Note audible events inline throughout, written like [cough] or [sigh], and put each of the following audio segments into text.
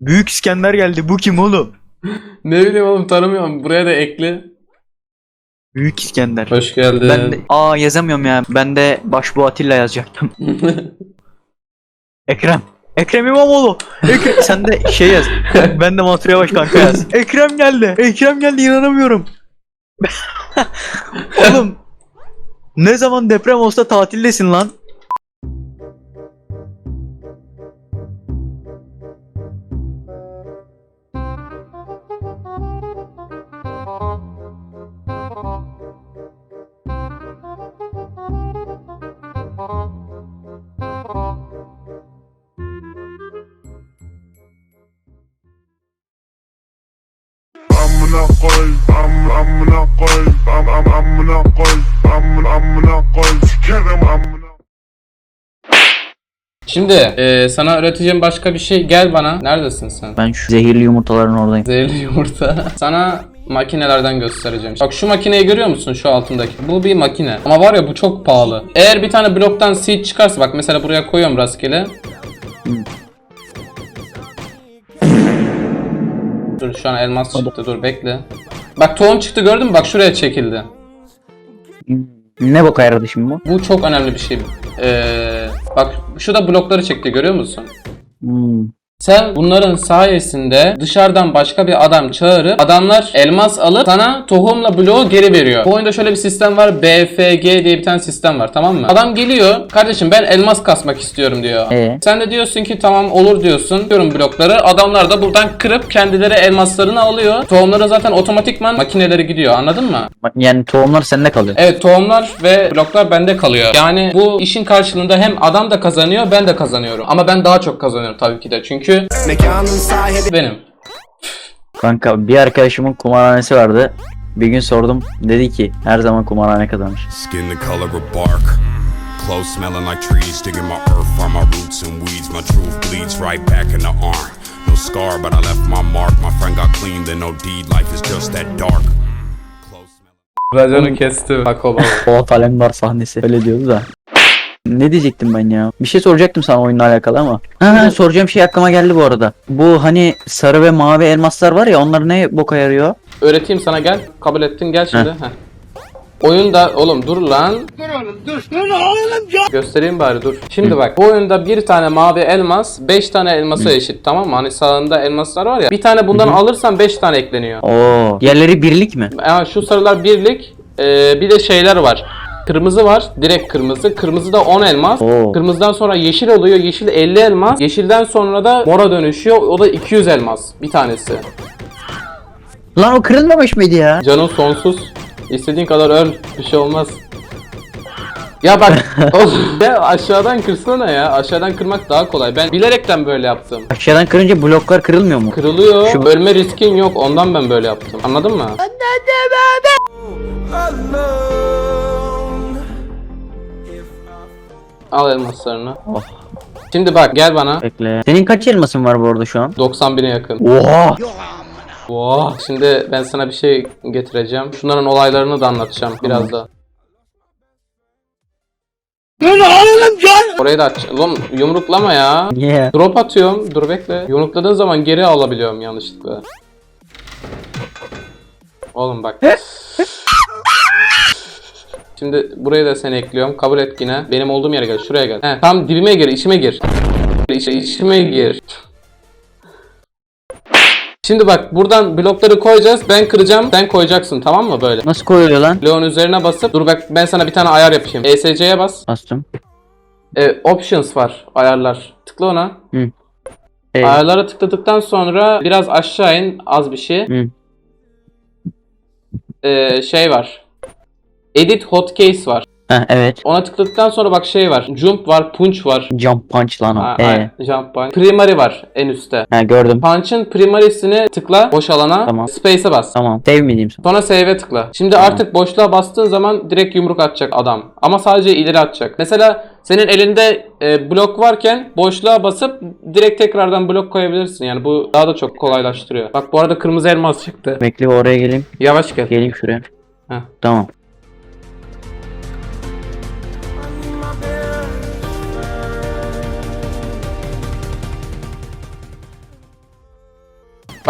Büyük İskender geldi. Bu kim oğlum? Ne bileyim oğlum tanımıyorum. Buraya da ekle. Büyük İskender. Hoş geldin. Ben de, aa yazamıyorum ya. Ben de başbuğ Atilla yazacaktım. [laughs] Ekrem. Ekrem İmamoğlu. Ekrem. [laughs] Sen de şey yaz. Ben de Mansur Yavaş kanka yaz. [laughs] Ekrem geldi. Ekrem geldi inanamıyorum. Oğlum. Ne zaman deprem olsa tatildesin lan. Şimdi e, sana öğreteceğim başka bir şey. Gel bana. Neredesin sen? Ben şu zehirli yumurtaların oradayım. Zehirli yumurta. [laughs] Sana makinelerden göstereceğim. Bak şu makineyi görüyor musun şu altındaki? Bu bir makine. Ama var ya bu çok pahalı. Eğer bir tane bloktan seed çıkarsa bak mesela buraya koyuyorum rastgele. Dur şu an elmas çıktı dur bekle. Bak tohum çıktı gördün mü? Bak şuraya çekildi. Ne boka yaradı şimdi bu? Bu çok önemli bir şey. Ee, bak şu da blokları çekti görüyor musun? Hmm. Sen bunların sayesinde dışarıdan başka bir adam çağırıp adamlar elmas alıp sana tohumla bloğu geri veriyor. Bu oyunda şöyle bir sistem var. BFG diye bir tane sistem var tamam mı? Adam geliyor. Kardeşim ben elmas kasmak istiyorum diyor. Ee? Sen de diyorsun ki tamam olur diyorsun. Diyorum blokları. Adamlar da buradan kırıp kendileri elmaslarını alıyor. Tohumlara zaten otomatikman makineleri gidiyor. Anladın mı? Yani tohumlar sende kalıyor. Evet tohumlar ve bloklar bende kalıyor. Yani bu işin karşılığında hem adam da kazanıyor ben de kazanıyorum. Ama ben daha çok kazanıyorum tabii ki de. Çünkü Mekanın sahibi benim. Kanka bir arkadaşımın kumarhanesi vardı. Bir gün sordum. Dedi ki her zaman kumarhane kazanmış. Skin the color of bark. Clothes smelling like trees, digging my earth from my roots and weeds. My truth bleeds right back in the arm. No scar, but I left my mark. My friend got clean, then no deed. Life is just that dark. Raconu kesti. O [laughs] Polat Alemdar sahnesi. Öyle diyordu da. Ne diyecektim ben ya? Bir şey soracaktım sana oyunla alakalı ama. Ha, soracağım şey aklıma geldi bu arada. Bu hani sarı ve mavi elmaslar var ya onlar ne boka yarıyor? Öğreteyim sana gel. Kabul ettin gel şimdi. Heh. Oyunda oğlum dur lan. Göstereyim bari dur. Şimdi bak bu oyunda bir tane mavi elmas 5 tane elmasa eşit tamam mı? Hani sağında elmaslar var ya. Bir tane bundan alırsan 5 tane ekleniyor. Oo. Yerleri birlik mi? Ya şu sarılar birlik. ee, bir de şeyler var. Kırmızı var. Direkt kırmızı. Kırmızı da 10 elmas. Oo. Kırmızıdan sonra yeşil oluyor. Yeşil 50 elmas. Yeşilden sonra da mora dönüşüyor. O da 200 elmas. Bir tanesi. Lan o kırılmamış mıydı ya? Canın sonsuz. İstediğin kadar öl. Bir şey olmaz. Ya bak [laughs] oğlum, [laughs] ya aşağıdan kırsana ya. Aşağıdan kırmak daha kolay. Ben bilerekten böyle yaptım. Aşağıdan kırınca bloklar kırılmıyor mu? Kırılıyor. Şu- Ölme riskin yok. Ondan ben böyle yaptım. Anladın mı? Al elmaslarını. Oh. Şimdi bak gel bana. Bekle. Senin kaç elmasın var bu arada şu an? 90 bine yakın. Oha! Wow. Şimdi ben sana bir şey getireceğim. Şunların olaylarını da anlatacağım biraz da. Orayı da aç. Oğlum yumruklama ya. Niye? Drop atıyorum. Dur bekle. Yumrukladığın zaman geri alabiliyorum yanlışlıkla. Oğlum bak. [laughs] Şimdi buraya da seni ekliyorum. Kabul et yine. Benim olduğum yere gel. Şuraya gel. He, tam dibime gir. içime gir. İçe, içime gir. Şimdi bak buradan blokları koyacağız. Ben kıracağım. Sen koyacaksın tamam mı böyle? Nasıl koyuluyor lan? Bloğun üzerine basıp dur bak ben sana bir tane ayar yapayım. ESC'ye bas. Bastım. E, options var. Ayarlar. Tıkla ona. Ee, Ayarlara tıkladıktan sonra biraz aşağı in az bir şey. Hı. Ee, şey var. Edit hotkeys var. heh, evet. Ona tıkladıktan sonra bak şey var. Jump var, punch var. Jump punch lan o. Ha, Ee, jump punch. Primary var en üstte. ha, gördüm. Punch'ın primary'sini tıkla boş alana. Tamam. Space'e bas. Tamam. Save mi diyeyim sana? Sonra save'e tıkla. Şimdi artık boşluğa bastığın zaman direkt yumruk atacak adam. Ama sadece ileri atacak. Mesela senin elinde e, blok varken boşluğa basıp direkt tekrardan blok koyabilirsin. Yani bu daha da çok kolaylaştırıyor. Bak bu arada kırmızı elmas çıktı. Bekle oraya geleyim. Yavaş gel. Geleyim şuraya. Heh. Tamam.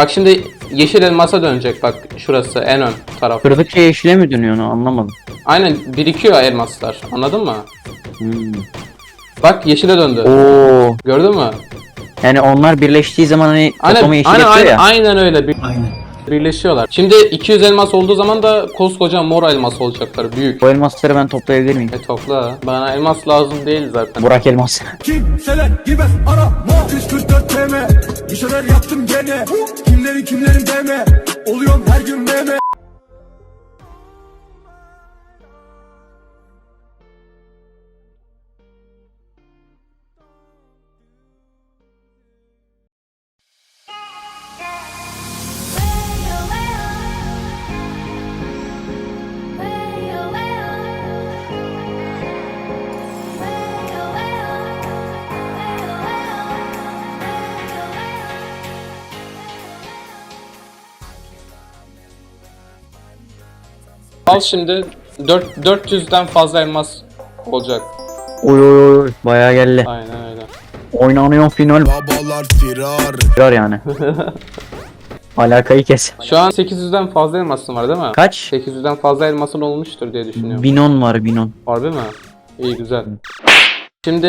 Bak şimdi yeşil elmasa dönecek bak şurası en ön taraf. Kırdıkça yeşile mi dönüyor onu anlamadım. Aynen birikiyor elmaslar anladın mı? Hmm. Bak yeşile döndü. Oo. Gördün mü? Yani onlar birleştiği zaman hani Aynen toplamı yeşil aynen, aynen, ya. aynen öyle. Bir- Birleşiyorlar. Şimdi 200 elmas olduğu zaman da koskoca mor elmas olacaklar. Büyük. Bu elmasları ben toplayabilir miyim? E topla. Bana elmas lazım değil zaten. Burak elmas. [laughs] Kimseler gibi arama 144 TM Bir şeyler yaptım gene Kimlerin kimlerin deme Oluyorum her gün meme Al şimdi 4 400'den fazla elmas olacak. Oy oy oy. Bayağı geldi. Aynen öyle. Oynanıyor final. Babalar firar Var yani. [laughs] Alakayı kes. Şu an 800'den fazla elmasın var değil mi? Kaç? 800'den fazla elmasın olmuştur diye düşünüyorum. Binon var binon. Harbi mi? İyi güzel. Şimdi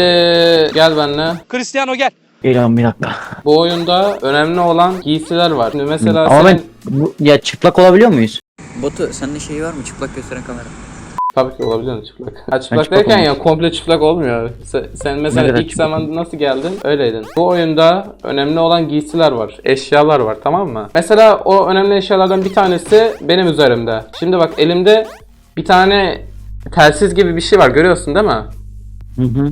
gel benimle. Cristiano gel. Geliyorum bir dakika. Bu oyunda önemli olan giysiler var. Şimdi mesela Ama ben senin... bu, ya çıplak olabiliyor muyuz? Batu sende şey var mı çıplak gösteren kamera? Tabii ki olabilir çıplak. Ha, çıplak çıplak derken ya olmuş. komple çıplak olmuyor. Sen, sen mesela ilk çıplak? zaman nasıl geldin? Öyleydin. Bu oyunda önemli olan giysiler var. Eşyalar var tamam mı? Mesela o önemli eşyalardan bir tanesi benim üzerimde. Şimdi bak elimde bir tane telsiz gibi bir şey var görüyorsun değil mi? Hı hı.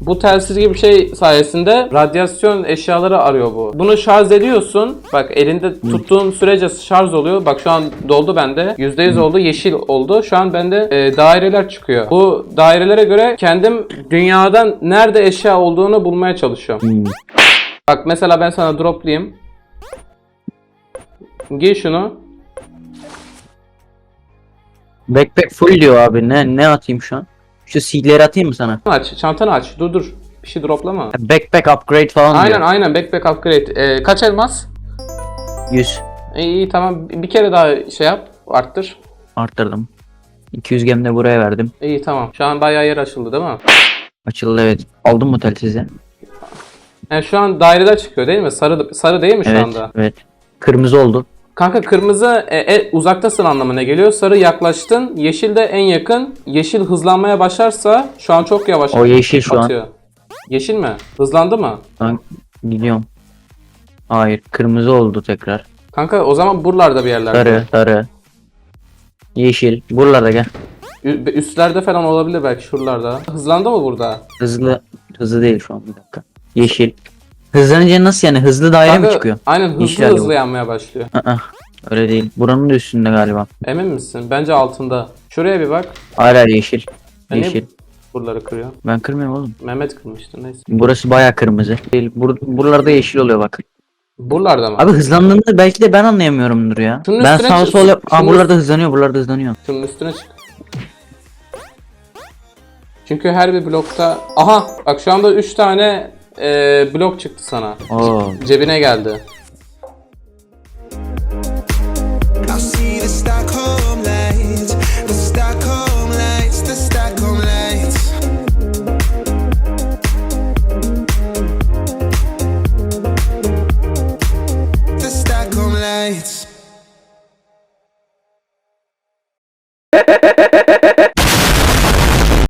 Bu telsiz gibi bir şey sayesinde radyasyon eşyaları arıyor bu. Bunu şarj ediyorsun. Bak elinde tuttuğun sürece şarj oluyor. Bak şu an doldu bende. %100 oldu. Yeşil oldu. Şu an bende e, daireler çıkıyor. Bu dairelere göre kendim dünyadan nerede eşya olduğunu bulmaya çalışıyorum. Hmm. Bak mesela ben sana droplayayım. Giy şunu. Backpack full diyor abi. Ne ne atayım şu an? Şu seedleri atayım mı sana? Aç. Çantanı aç. Dur dur. Bir şey droplama. Backpack upgrade falan Aynen diyor. aynen. Backpack upgrade. E, kaç elmas? 100 İyi, iyi tamam. Bir kere daha şey yap. Arttır. arttırdım. 200 gem de buraya verdim. İyi tamam. Şu an bayağı yer açıldı değil mi? Açıldı evet. Aldın mı telsizi? Yani şu an daireler çıkıyor değil mi? Sarı sarı değil mi şu Evet. anda? Evet. Kırmızı oldu. Kanka kırmızı e, e, uzaktasın anlamına geliyor. Sarı yaklaştın. Yeşil de en yakın. Yeşil hızlanmaya başlarsa şu an çok yavaş. O yeşil şu an. atıyor. Yeşil mi? Hızlandı mı? Ben gidiyorum. Hayır. Kırmızı oldu tekrar. Kanka o zaman buralarda bir yerlerde. Sarı, sarı. Yeşil. Buralarda gel. Ü- Üstlerde falan olabilir belki şuralarda. Hızlandı mı burada? Hızlı. Hızlı değil şu an bir dakika. Yeşil. Hızlanınca nasıl yani? Hızlı daire mi Kanka, çıkıyor? Aynen hızlı hali hızlı bu. yanmaya başlıyor. Aa, öyle değil. Buranın da üstünde galiba. Emin misin? Bence altında. Şuraya bir bak. Hayır hayır yeşil. Ya Yeşil. Buraları kırıyor. Ben kırmıyorum oğlum. Mehmet kırmıştı neyse. Burası baya kırmızı. Değil. Bur buralarda yeşil oluyor bak. Buralarda mı? Abi hızlandığında belki de ben anlayamıyorumdur ya. Şunun ben üstüne sağ çık- sol yap. Aa şunun- buralarda hızlanıyor, buralarda hızlanıyor. Şunun üstüne çık. Çünkü her bir blokta... Aha! Bak şu anda 3 tane e, blok çıktı sana. Oo. Cebine geldi.